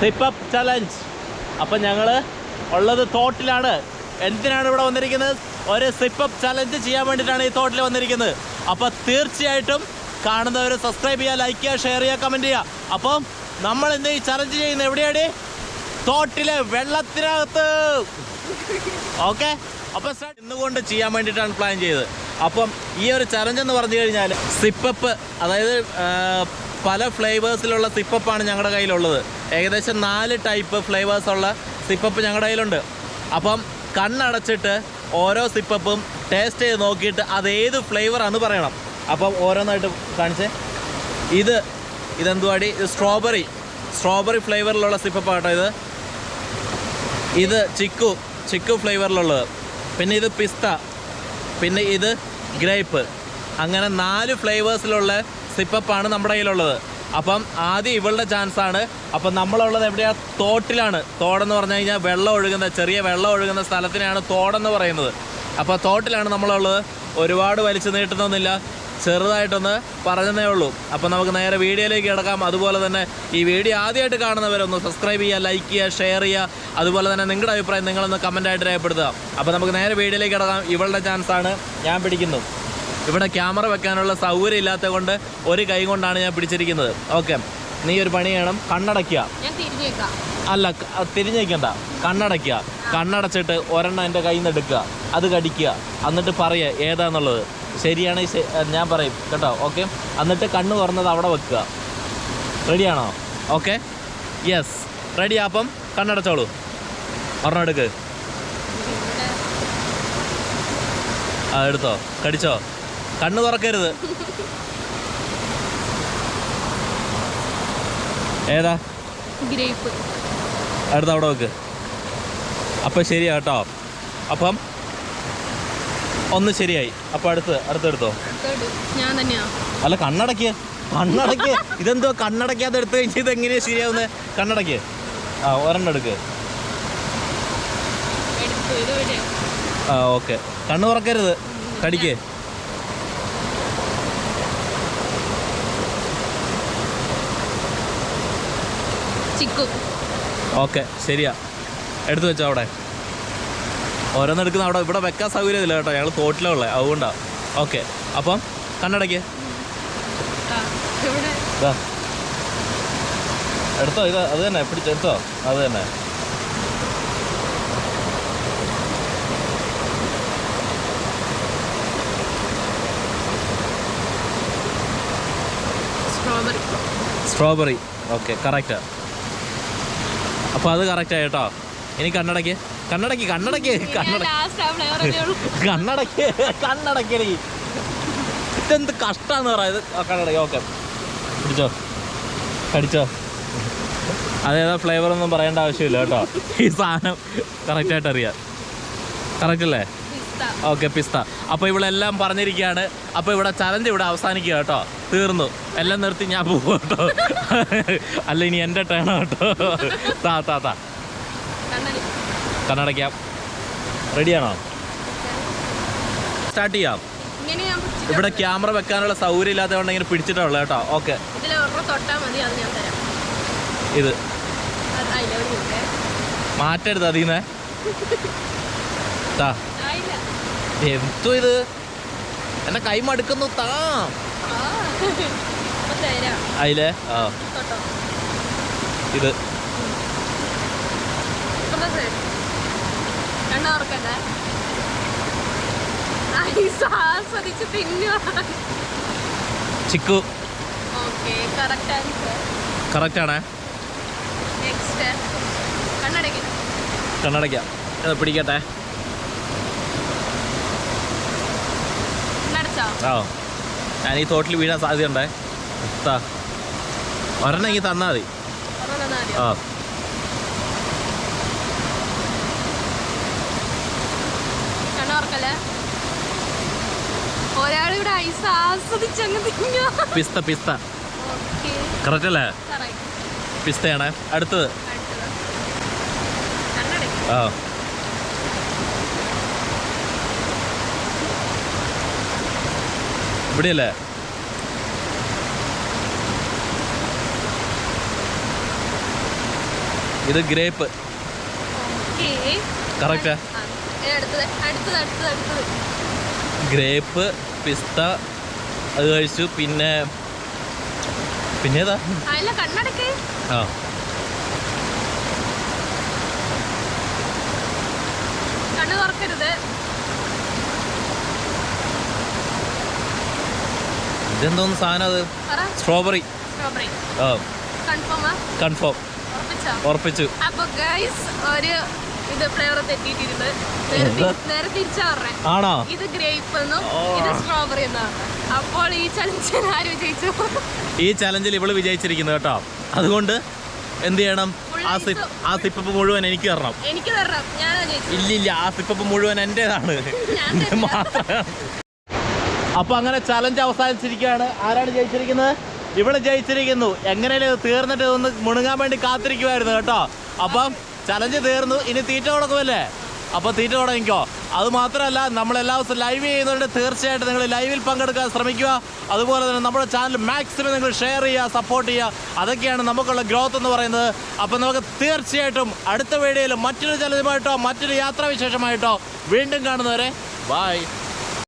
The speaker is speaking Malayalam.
സിപ്പപ്പ് ചലഞ്ച് അപ്പം ഞങ്ങൾ ഉള്ളത് തോട്ടിലാണ്. എന്തിനാണ് ഇവിടെ വന്നിരിക്കുന്നത്? ഒരു സിപ്പപ്പ് ചലഞ്ച് ചെയ്യാൻ വേണ്ടിയിട്ടാണ് ഈ തോട്ടിൽ വന്നിരിക്കുന്നത്. അപ്പോൾ തീർച്ചയായിട്ടും കാണുന്നവർ സബ്സ്ക്രൈബ് ചെയ്യുക ലൈക്ക് ചെയ്യുക ഷെയർ ചെയ്യുക കമന്റ് ചെയ്യുക. അപ്പം നമ്മൾ ഇന്ന് ഈ ചലഞ്ച് ചെയ്യുന്നത് എവിടെയാണ്? തോട്ടിലെ വെള്ളത്തിനകത്ത്. ഓക്കെ അപ്പം start. ഇന്നുകൊണ്ട് ചെയ്യാൻ വേണ്ടിയിട്ടാണ് പ്ലാൻ ചെയ്തത്. അപ്പം ഈ ഒരു ചലഞ്ച് എന്ന് പറഞ്ഞു കഴിഞ്ഞാൽ സിപ്പപ്പ് അതായത് പല ഫ്ലേവേഴ്സിലുള്ള സിപ്പപ്പാണ് ഞങ്ങളുടെ കയ്യിലുള്ളത്. ഏകദേശം നാല് ടൈപ്പ് ഫ്ലേവേഴ്സ് ഉള്ള സിപ്പപ്പ് ഞങ്ങളുടെ കയ്യിലുണ്ട്. അപ്പം കണ്ണടച്ചിട്ട് ഓരോ സിപ്പപ്പും ടേസ്റ്റ് ചെയ്ത് നോക്കിയിട്ട് അത് ഏത് ഫ്ലേവറാണെന്ന് പറയണം. അപ്പം ഓരോന്നായിട്ട് കാണിച്ചേ. ഇത് ഇതെന്തുവാടി? ഇത് സ്ട്രോബെറി സ്ട്രോബെറി ഫ്ലേവറിലുള്ള സിപ്പപ്പാട്ടോ ഇത്. ഇത് ചിക്കു ചിക്കു ഫ്ലേവറിലുള്ളത് പിന്നെ ഇത് പിസ്ത. പിന്നെ ഇത് ഗ്രേപ്പ്. അങ്ങനെ നാല് ഫ്ലേവേഴ്സിലുള്ള സിപ്പപ്പാണ് നമ്മുടെ കയ്യിലുള്ളത്. അപ്പം ആദ്യം ഇവളുടെ ചാൻസ് ആണ് അപ്പം നമ്മളുള്ളത് എവിടെയാണ് തോട്ടിലാണ്. തോടെന്ന് പറഞ്ഞു കഴിഞ്ഞാൽ വെള്ളം ഒഴുകുന്ന ചെറിയ വെള്ളം ഒഴുകുന്ന സ്ഥലത്തിനാണ് തോടെന്ന് പറയുന്നത്. അപ്പോൾ തോട്ടിലാണ് നമ്മളുള്ളത്. ഒരുപാട് വലിച്ചു നീട്ടുന്നൊന്നുമില്ല. ചെറുതായിട്ടൊന്ന് പറഞ്ഞതേ ഉള്ളൂ. അപ്പോൾ നമുക്ക് നേരെ വീഡിയോയിലേക്ക് കിടക്കാം. അതുപോലെ തന്നെ ഈ വീഡിയോ ആദ്യമായിട്ട് കാണുന്നവരൊന്ന് സബ്സ്ക്രൈബ് ചെയ്യുക ലൈക്ക് ചെയ്യുക ഷെയർ ചെയ്യുക. അതുപോലെ തന്നെ നിങ്ങളുടെ അഭിപ്രായം നിങ്ങളൊന്ന് കമന്റായിട്ട് രേഖപ്പെടുത്തുക. അപ്പോൾ നമുക്ക് നേരെ വീഡിയോയിലേക്ക് കിടക്കാം. ഇവളുടെ ചാൻസാണ് ഞാൻ പിടിക്കുന്നു. ഇവിടെ ക്യാമറ വെക്കാനുള്ള സൗകര്യം ഇല്ലാത്തത് കൊണ്ട് ഒരു കൈ കൊണ്ടാണ് ഞാൻ പിടിച്ചിരിക്കുന്നത്. ഓക്കെ നീ ഒരു പണി ചെയ്യണം. കണ്ണടയ്ക്കുക. അല്ല തിരിഞ്ഞേക്കണ്ട. കണ്ണടയ്ക്കുക. കണ്ണടച്ചിട്ട് ഒരെണ്ണം എന്റെ കയ്യിൽ നിന്ന് എടുക്കുക. അത് കടിക്കുക. എന്നിട്ട് പറയുക ഏതാന്നുള്ളത്. ശരിയാണ് ഞാൻ പറയും കേട്ടോ ഓക്കെ എന്നിട്ട് കണ്ണ് തുറന്നത് അവിടെ വെക്കുക. റെഡിയാണോ ഓക്കെ യെസ് റെഡി അപ്പം കണ്ണടച്ചോളൂ. ഒരെണ്ണം എടുക്ക്. ആ എടുത്തോ? കടിച്ചോ? കണ്ണ് തുറക്കരുത്. ഏതാ? ഗ്രേപ്പ്. അടുത്ത അവിടെ വെക്ക്. അപ്പം ശരിയാ കേട്ടോ. അപ്പം ഒന്ന് ശരിയായി. അപ്പൊ അടുത്ത് അടുത്തെടുത്തോ ഞാൻ തന്നെയാ. അല്ല കണ്ണടക്കിയ കണ്ണടക്ക്. ഇതെന്തോ കണ്ണടക്കാതെ എടുത്തു കഴിഞ്ഞാൽ ഇത് എങ്ങനെയാ ശരിയാവുന്നത് കണ്ണടക്ക്. ആ ഒരെണ്ണം എടുക്ക്. ആ ഓക്കെ. കണ്ണ് തുറക്കരുത്. കടിക്ക്. ഓക്കെ ശരിയാ. എടുത്തു വെച്ചോ അവിടെ. ഓരോന്ന് എടുക്കുന്ന അവിടെ ഇവിടെ വെക്കാൻ സൗകര്യമില്ല കേട്ടോ. ഞങ്ങൾ തോട്ടിലുള്ള അതുകൊണ്ടാണ് ഓക്കെ അപ്പം കണ്ണടയ്ക്ക് എടുത്തോ ഇത് അത് തന്നെ പിടിച്ചെടുത്തോ അത് തന്നെ. സ്ട്രോബെറി ഓക്കെ കറക്റ്റ് അപ്പോൾ അത് കറക്റ്റ് കേട്ടോ. ഇനി കണ്ണടയ്ക്ക് കണ്ണടക്കി കണ്ണടക്കി കണ്ണടക്കി. കണ്ണടയ്ക്കടി ഇതെന്ത് കഷ്ടാന്ന് പറയുന്നത് കണ്ണടക്കി ഓക്കെ പിടിച്ചോ? കടിച്ചോ? അതേതാ ഫ്ലേവർ ഒന്നും പറയേണ്ട ആവശ്യമില്ല കേട്ടോ. ഈ സാധനം കറക്റ്റായിട്ട് അറിയാം. കറക്റ്റ് അല്ലേ? ഓക്കെ പിസ്ത. അപ്പോൾ ഇവിടെ എല്ലാം പറഞ്ഞിരിക്കുകയാണ്. അപ്പോൾ ഇവിടെ ചലഞ്ച് ഇവിടെ അവസാനിക്കുക കേട്ടോ. തീർന്നു. എല്ലാം നിർത്തി ഞാൻ പോകും കേട്ടോ. അല്ല ഇനി എന്റെ ടേണോ കേട്ടോ. താ താ താ. കണ്ണടയ്ക്കാം. റെഡിയാണോ സ്റ്റാർട്ട് ചെയ്യാം. ഇവിടെ ക്യാമറ വെക്കാനുള്ള സൗകര്യം ഇല്ലാത്തതുകൊണ്ട് ഇങ്ങനെ പിടിച്ചിട്ടുള്ളത് കേട്ടോ. ഓക്കെ ഇത്. മാറ്റരുത് അതിന്ന് താ എന്തോ ഇത്? എന്നെ കൈ മടുക്കുന്നു താ അതിലേ? ആ. ഇത്. കണ്ണ ഓർക്കട്ടെ ഐസ് ആസ്വദിച്ച് തിന്നുക ചിക്കു. കറക്റ്റ് ആണേ. കണ്ണടയ്ക്ക്. പിടിക്കട്ടെ. ആ. ഞാൻ ഈ തോട്ടിൽ വീഴാൻ സാധ്യതയുണ്ടേ. താ ഒരെണ്ണം എനിക്ക് തന്നാൽ മതി? ആ. ഓർക്കല്ലേ ഒരാളിവിടെ ഐസ് ആസ്വദിച്ചങ്ങ് പിസ്ത പിസ്ത. കറക്റ്റ്. അല്ലേ പിസ്തയാണ്. അടുത്തത്? ആ. ഇവിടെയല്ലേ? ഇത് ഗ്രേപ്പ്. കറക്റ്റാ? ഗ്രേപ്പ് പിസ്ത അത് കഴിച്ചു. പിന്നെ പിന്നെ ഏതാ ആ. ഇതെന്തോന്ന് സാധനം അത്? സ്ട്രോബറി. കൺഫേം ഉറപ്പിച്ചു? അപ്പൊ ഗൈസ് ഒരു ഇത് ഫ്ലേവർ തെറ്റിയിട്ടിരുന്നത് നേരെ തിരിച്ചാ പറഞ്ഞേ ഇത് ഗ്രേപ്പ് എന്നും ഇത് സ്ട്രോബെറി എന്നാണ്. അപ്പോൾ ഈ ചലഞ്ചിൽ ആര് വിജയിച്ചു? ഈ ചലഞ്ചിൽ ഇവൾ വിജയിച്ചിരിക്കുന്നു കേട്ടോ. അതുകൊണ്ട് എന്ത് ചെയ്യണം? ആ സിപ്പ് ആ സിപ്പപ്പ് മുഴുവൻ എനിക്ക് തരണം. എനിക്ക് തരണം. ഇല്ലില്ല ആ സിപ്പപ്പ് മുഴുവൻ എന്റേതാണ്. അപ്പൊ അങ്ങനെ ചലഞ്ച് അവസാനിച്ചിരിക്കുകയാണ്. ആരാണ് ജയിച്ചിരിക്കുന്നത്? ഇവിടെ ജയിച്ചിരിക്കുന്നു. എങ്ങനെയാലും തീർന്നിട്ട് ഒന്ന് മുണുങ്ങാൻ വേണ്ടി കാത്തിരിക്കുമായിരുന്നു കേട്ടോ. അപ്പം ചലഞ്ച് തീർന്നു. ഇനി തീറ്റ കൊടുക്കുമല്ലേ? അപ്പോൾ തീറ്റ തുടങ്ങിക്കോ. അത് മാത്രമല്ല നമ്മൾ എല്ലാ ദിവസവും ലൈവ് ചെയ്യുന്നുണ്ട് തീർച്ചയായിട്ടും നിങ്ങൾ ലൈവിൽ പങ്കെടുക്കാൻ ശ്രമിക്കുക. അതുപോലെ തന്നെ നമ്മുടെ ചാനൽ മാക്സിമം നിങ്ങൾ ഷെയർ ചെയ്യുക സപ്പോർട്ട് ചെയ്യുക. അതൊക്കെയാണ് നമുക്കുള്ള ഗ്രോത്ത് എന്ന് പറയുന്നത്. അപ്പോൾ നമുക്ക് തീർച്ചയായിട്ടും അടുത്ത വീഡിയോയിൽ മറ്റൊരു ചലഞ്ചുമായിട്ടോ മറ്റൊരു യാത്രാവിശേഷമായിട്ടോ വീണ്ടും കാണുന്നവരെ ബൈ